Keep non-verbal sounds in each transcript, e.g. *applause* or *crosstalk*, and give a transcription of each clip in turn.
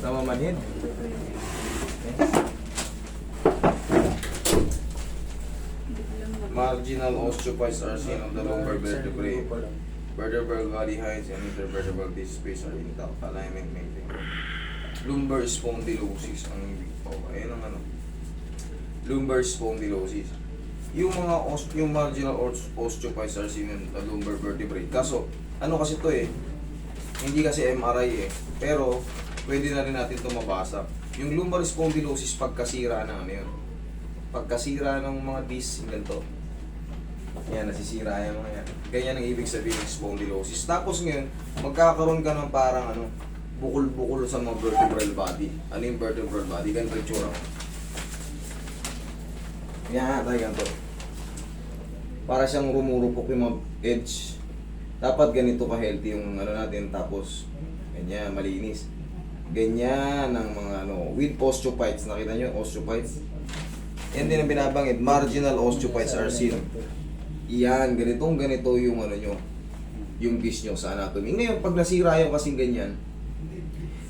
Namamanhid. Marginal osteophytes are seen on the lumbar vertebrae. Vertebral body heights and intervertebral disc space are intact. Alignment maintained. Lumbar spondylosis ang ibig po. Ayan ang ano. Lumbar spondylosis. Yung mga os yung marginal os osteophytes are seen in the lumbar vertebrae. Kaso, ano kasi to eh, hindi kasi MRI eh. Pero, pwede na rin natin ito mabasa. Yung lumbar spondylosis, pagkasira ng ano yun. Pagkasira ng mga disc, ganito. Yan, nasisira yung mga yan. Ganyan ang ibig sabihin ng spondylosis. Tapos ngayon, magkakaroon ka ng parang ano, bukol-bukol sa mga vertebral body. Ano yung vertebral body? Ganito yung tsura. Yan, tayo ganito. Para siyang rumurupok yung mga edge. Dapat ganito ka-healthy yung ano natin. Tapos, ganyan, malinis. Ganyan ang mga ano, with osteophytes. Nakita nyo, osteophytes? Yan din ang binabanggit. Marginal osteophytes are seen. Yan, ganitong ganito yung ano nyo, yung disc nyo sa anatomy. Ngayon, pag nasira yung kasing ganyan,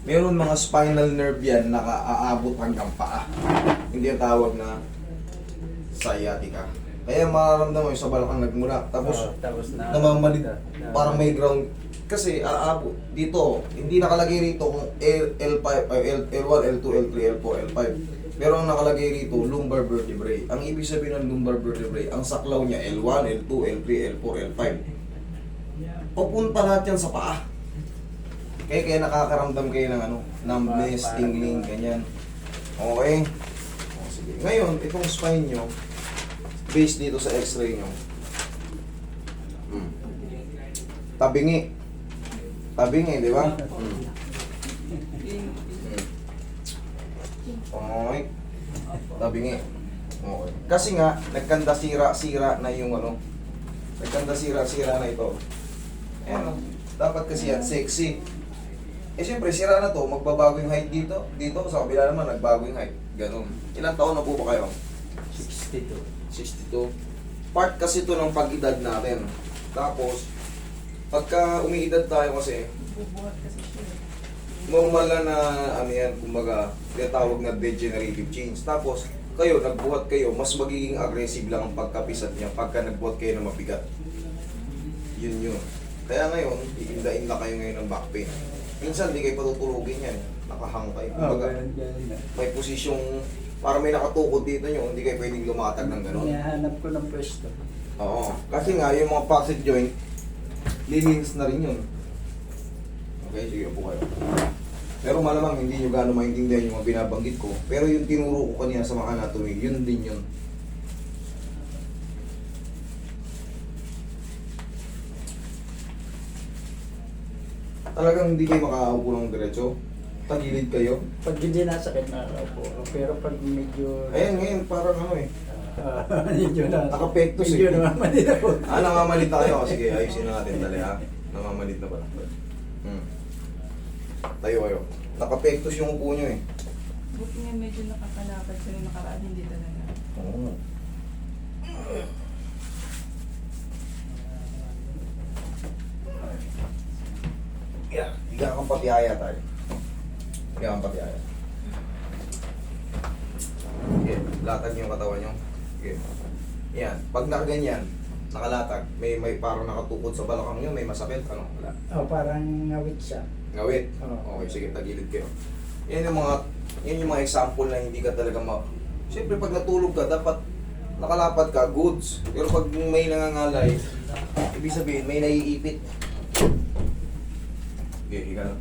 meron mga spinal nerve yan na aabot hanggang paa. Hindi yung tawag na sciatica. Kaya mararamdaman mo yung sa balakang nagmula. Tapos, Oo, tapos na, namamalit, na- na- parang may ground. Kasi aabot dito, hindi nakalagay rito kung L, L5, ay, L, L1, L2, L3, L4, L5. Pero ang nakalagay rito, lumbar vertebrae. Ang ibig sabihin ng lumbar vertebrae, ang saklaw niya L1, L2, L3, L4, L5. Papunta lahat yan sa paa. Kaya kaya nakakaramdam kayo ng ano, numbness, tingling, ganyan. Okay? O, sige. Ngayon, itong spine nyo, based dito sa x-ray nyo, hmm. tabingi. Tabingi, di ba? Hmm. Okay. Tabingi. Okay. Kasi nga, nagkanda sira-sira na yung ano, nagkanda sira-sira na ito. Ayan, oh. dapat kasi yan, sexy. Eh siyempre, sira na to, magbabago yung height dito. Dito, sa kabila naman, nagbago yung height. Ganun. Ilang taon na po ba kayo? 62. 62. Part kasi to ng pag-edad natin. Tapos, pagka umiidad tayo kasi, Bubuhat kasi siya. normal na na ano yan, kumbaga, tinatawag na degenerative change. Tapos, kayo, nagbuhat kayo, mas magiging aggressive lang ang pagkapisat niya pagka nagbuhat kayo ng mabigat. Yun yun. Kaya ngayon, iinda-inda kayo ngayon ng back pain. Minsan, di kayo patutulugin yan. Nakahang kayo. Kumbaga, ganun, ganun na. may posisyong, para may nakatukod dito nyo, hindi kayo pwedeng lumatag ng gano'n. Hinahanap ko ng pwesto. Oo. Kasi nga, yung mga facet joint, lilinis na rin yun. Okay, sige po kayo. Pero malamang hindi nyo gano'ng maintindihan yung mga binabanggit ko. Pero yung tinuro ko kanina sa mga anatomy, yun din yun. Talagang hindi kayo makakaupo ng diretso. Tagilid kayo. Pag hindi nasakit na ako, pero pag medyo... Ayan ngayon, parang ano eh. Ah, medyo na. Nakapektos Medyo eh. namamalit ako. Ah, namamalit na kayo. Sige, ayusin na natin. Dali ha. Namamalit na pala. Hmm. Tayo kayo. Nakapektos yung upo nyo eh. Buti nga medyo nakakalakad sa yung nakaraan, hindi talaga. Oo. Yeah, higa kang patihaya tayo. Higa kang patihaya. Sige, latag yung katawan nyo. Sige. Yan, pag nakaganyan, nakalatag, may may parang nakatukod sa balakang nyo, may masakit, ano, wala. Oh, parang ngawit siya. Ngawit. Oo. Okay, sige, tagilid kayo. Yan yung mga, yan yung mga example na hindi ka talaga ma... Siyempre, pag natulog ka, dapat nakalapad ka, goods. Pero pag may nangangalay, ibig sabihin, may naiipit. Okay, higa lang.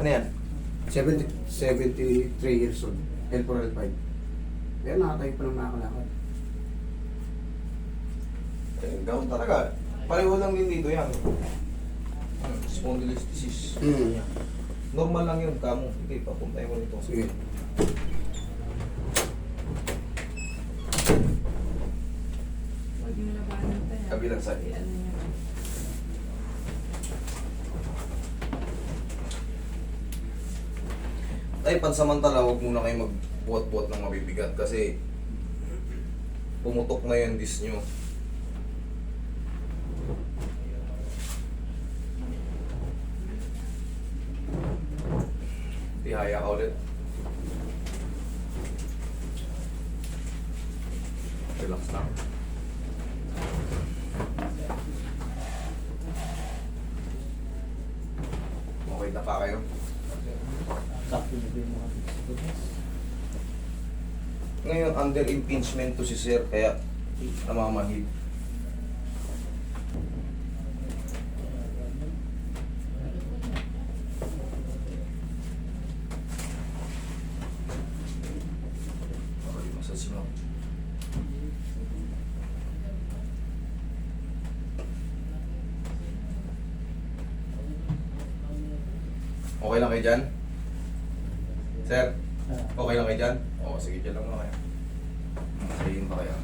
Ano yan? 70, 73 years old. L4, L5. Pero nakatayo pa ng nakakalakad. Ganun talaga. Pareho lang din dito yan. Hmm, Spondylolisthesis. Mm. Normal lang yun, kamo. Sige, papuntay mo nito. Sige. Huwag yung labanan. Kabilang side. Ano niya. Tay, pansamantala, huwag muna kayo magbuhat-buhat ng mabibigat kasi pumutok na yung disc nyo. Tihaya ka ulit. Relax lang. Okay na pa kayo? Ngayon, under impingement to si sir, kaya namamahid. Mo. Okay lang kayo dyan? Sir? Ah, Okay lang kayo dyan? Oo, sige, dyan lang muna kayo. Sabihin ba kayo?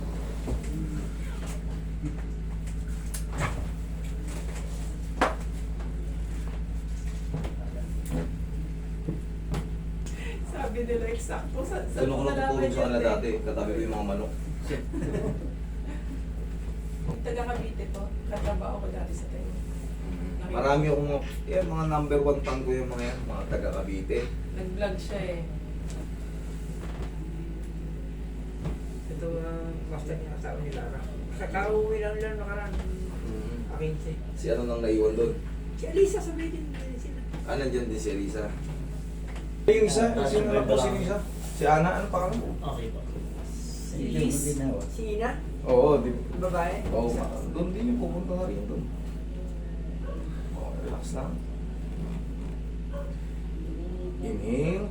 Sabi nila eksakto sa sa Doon ako natutulog sa kanila dati, katabi ko yung mga manok. *laughs* Taga Cavite po. Katrabaho ko dati sa tayo. Marami akong mga, yan, mga number one fan ko yung mga yan, mga taga Cavite. Nag-vlog siya eh. Ito ang master niya asawa ni Lara. Kakauwi lang nila nakaraan. Akin si... Si ano nang naiwan doon? Si Alisa sabi din din sila. Ah, nandyan din si Elisa. Yung isa, sino na po sino isa? Si Ana, ano pa kami? Okay po. Si Hindi Liz. mo ginawa. Si Ina. Oo, di Babae. Oo, Isa. doon din yung pupunta na rin doon. Oh, relax lang. Inhale.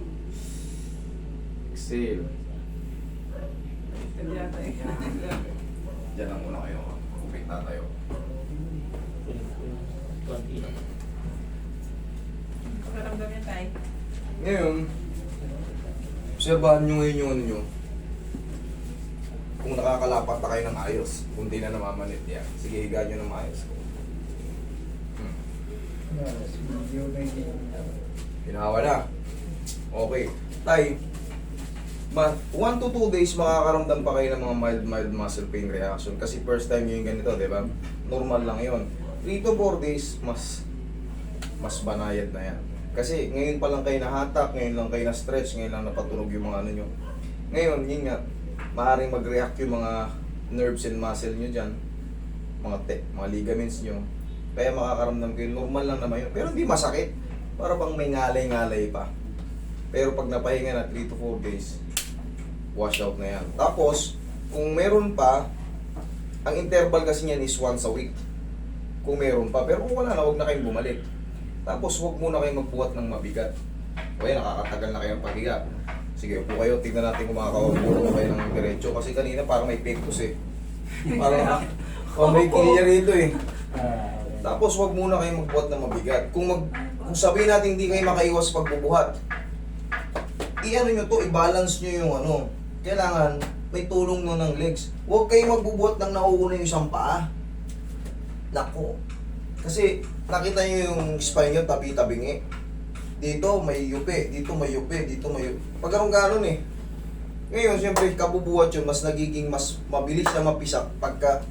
Exhale. Taga yata eh. Diyan lang muna kayo. Wait na tayo. Konti lang. Pakiramdam niya tayo. Ngayon, obserbahan nyo ngayon yung ano nyo. Kung nakakalapat na kayo ng ayos, kung di na namamanit yan. Sige, higa nyo ng maayos. Hmm. Ginawa na. Okay. Tay, ma 1 to 2 days makakaramdam pa kayo ng mga mild mild muscle pain reaction kasi first time nyo yung ganito, di ba? Normal lang yon 3 to 4 days, mas mas banayad na yan. Kasi ngayon pa lang kayo nahatak, ngayon lang kayo na-stretch, ngayon lang napatunog yung mga ano nyo. Ngayon, yun nga, maaaring mag-react yung mga nerves and muscle nyo dyan, mga te, mga ligaments nyo. Kaya makakaramdam kayo, normal lang naman yun. Pero hindi masakit. Para bang may ngalay-ngalay pa. Pero pag napahinga na 3 to 4 days, wash out na yan. Tapos, kung meron pa, ang interval kasi niyan is once a week. Kung meron pa. Pero kung wala na, huwag na kayong bumalik. Tapos, huwag muna kayong magbuhat ng mabigat. O yan, nakakatagal na kayo ng paghiga. Sige, upo kayo. Tingnan natin kung makakapuro kayo ng diretso. Kasi kanina parang may pectus eh. Parang, oh, may clear rito eh. Ah, okay. Tapos wag muna kayong magbuhat ng mabigat. Kung mag kung sabihin natin hindi kayo makaiwas pagbubuhat, i-ano nyo to, i-balance nyo yung ano. Kailangan may tulong no ng legs. Huwag kayong magbubuhat ng nauuna yung isang paa. Nako. Kasi nakita nyo yung spine nyo, tabi-tabingi. Dito may yupe, dito may yupe, dito may yupe. Pag anong ganon eh. Ngayon, siyempre, kabubuhat yun, mas nagiging mas mabilis na mapisak pagka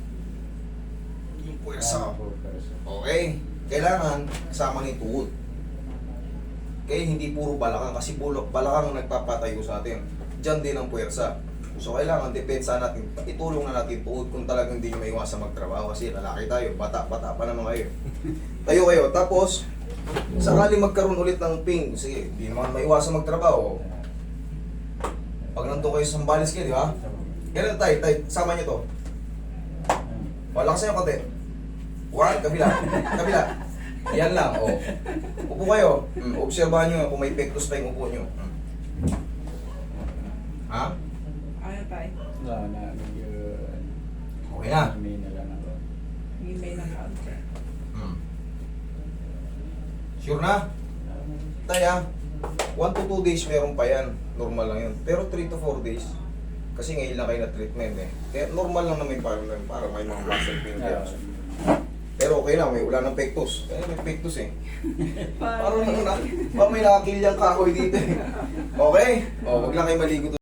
yung puwersa. Ah. Okay, kailangan kasama ni tuhod. Okay, hindi puro balakang kasi bulok, balakang ang nagpapatayo sa atin. Diyan din ang puwersa. So kailangan depensa natin, itulong na natin tuhod kung talagang hindi nyo maiwasan magtrabaho kasi lalaki tayo, bata-bata pa naman kayo. *laughs* Tayo kayo, tapos sakali magkaroon ulit ng pain, sige, hindi naman maiwasan magtrabaho. Pag nandun kayo sa Sambales kayo, di ba? Ganun tayo, tayo, sama nyo to. Malakas nyo konti. One, kabila. Kabila. Yan lang, oh. Upo kayo. Mm, obserbahan nyo kung may pectus pa yung upo nyo. Mm. Ha? Ano tayo? Wala na, medyo... Okay na. May na lang ako. Hindi may naka-counter. Mm. Sure na? Taya, 1 to 2 days meron pa yan. Normal lang yun. Pero 3 to 4 days, kasi ngayon lang kayo na treatment eh. Kaya normal lang naman parang, parang may mga muscle pain Ah, reaction. Pero okay lang, may wala ng pectus. Kaya may pectus eh. Parang ano na, parang may nakakilyang kahoy dito eh. Okay? O, wag lang kayo maligo